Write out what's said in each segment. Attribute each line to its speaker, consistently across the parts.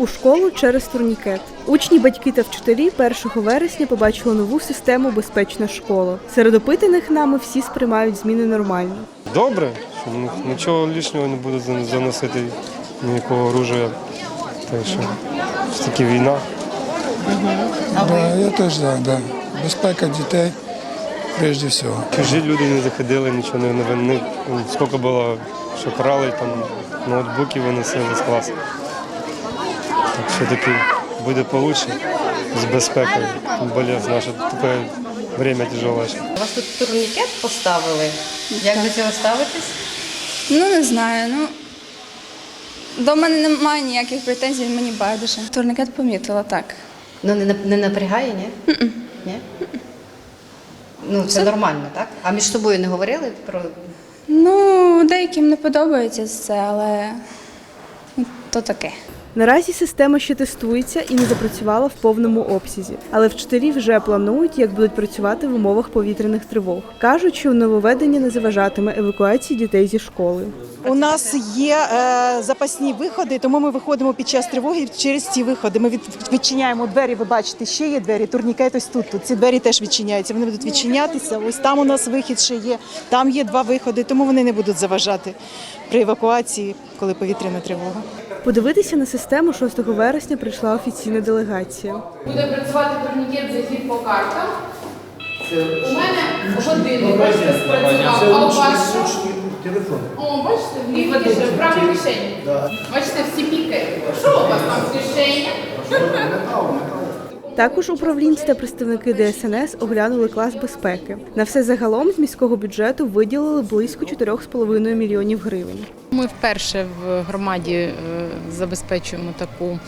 Speaker 1: У школу через турнікет. Учні, батьки та вчителі 1 вересня побачили нову систему Безпечна школа. Серед опитаних нами всі сприймають зміни нормально.
Speaker 2: Добре, що нічого лишнього не буде заносити ніякого оружия. Так що ж таки війна.
Speaker 3: Да, я теж за, да. Безпека дітей прежде всього.
Speaker 2: Чужі люди не заходили, нічого не, не скільки було, що крали, там ноутбуки виносили з класу. Так що таки буде краще з безпекою. Більше наше таке время тяжеле. ще.
Speaker 4: У вас тут турнікет поставили. Як до цього ставитесь?
Speaker 5: Ну, не знаю. Ну до мене немає ніяких претензій, мені байдуже. Турникет помітила так.
Speaker 4: Ну не, не напрягає, ні? Ні? Ну, це нормально, так? А між собою не говорили про.
Speaker 5: Ну, деяким не подобається це, але ну, то таке.
Speaker 1: Наразі система ще тестується і не запрацювала в повному обсязі, але вчителі вже планують, як будуть працювати в умовах повітряних тривог. кажуть, що нововведення не заважатиме евакуації дітей зі школи.
Speaker 6: У нас є е, запасні виходи, тому ми виходимо під час тривоги через ці виходи. Ми від, відчиняємо двері. Ви бачите, ще є двері. Турнікет ось тут. тут. Ці двері теж відчиняються. Вони будуть відчинятися. Ось там у нас вихід ще є. Там є два виходи, тому вони не будуть заважати при евакуації, коли повітряна тривога.
Speaker 1: Подивитися на систему 6 вересня прийшла офіційна делегація.
Speaker 7: Буде працювати турнікет захід по картам. У мене годину бачите, спрацював, а у вас телефон. О, бачите, в лівій кишені, в правій кишені. Бачите, всі пікають. Що у вас там в кишені?
Speaker 1: Також управлінці та представники ДСНС оглянули клас безпеки. На все загалом з міського бюджету виділили близько 4,5 мільйонів гривень.
Speaker 8: Ми вперше в громаді е, забезпечуємо таку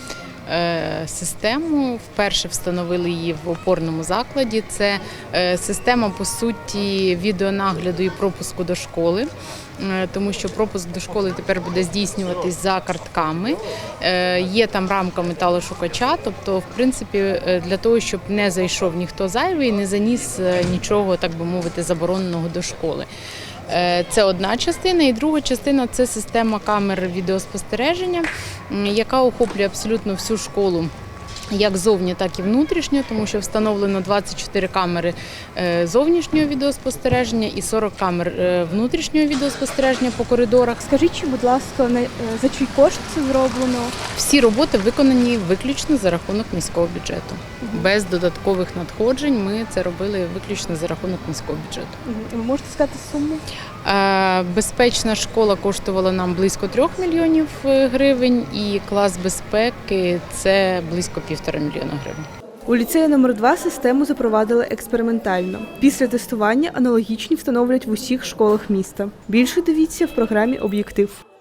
Speaker 8: систему. Вперше встановили її в опорному закладі. Це е, система по суті відеонагляду і пропуску до школи. е, Тому що пропуск до школи тепер буде здійснюватись за картками. Е, Є там рамка металошукача, тобто, в принципі, е, для того, щоб не зайшов ніхто зайвий, не заніс е, нічого, так би мовити, забороненого до школи. Е, Це одна частина, і друга частина це система камер відеоспостереження, яка охоплює абсолютно всю школу. Як зовні, так і внутрішньо, тому що встановлено 24 камери е, зовнішнього відеоспостереження і 40 камер е, внутрішнього відеоспостереження по коридорах.
Speaker 1: Скажіть, чи, будь ласка, е, за чий кошт це зроблено?
Speaker 8: Всі роботи виконані виключно за рахунок міського бюджету. Без додаткових надходжень ми це робили виключно за рахунок міського бюджету.
Speaker 1: Мгм. Ви можете сказати суму?
Speaker 8: Безпечна школа коштувала нам близько 3 мільйонів гривень, і клас безпеки це близько півтора мільйона гривень.
Speaker 1: У ліцеї номер 2 систему запровадили експериментально. Після тестування аналогічні встановлять в усіх школах міста. Більше дивіться в програмі Об'єктив.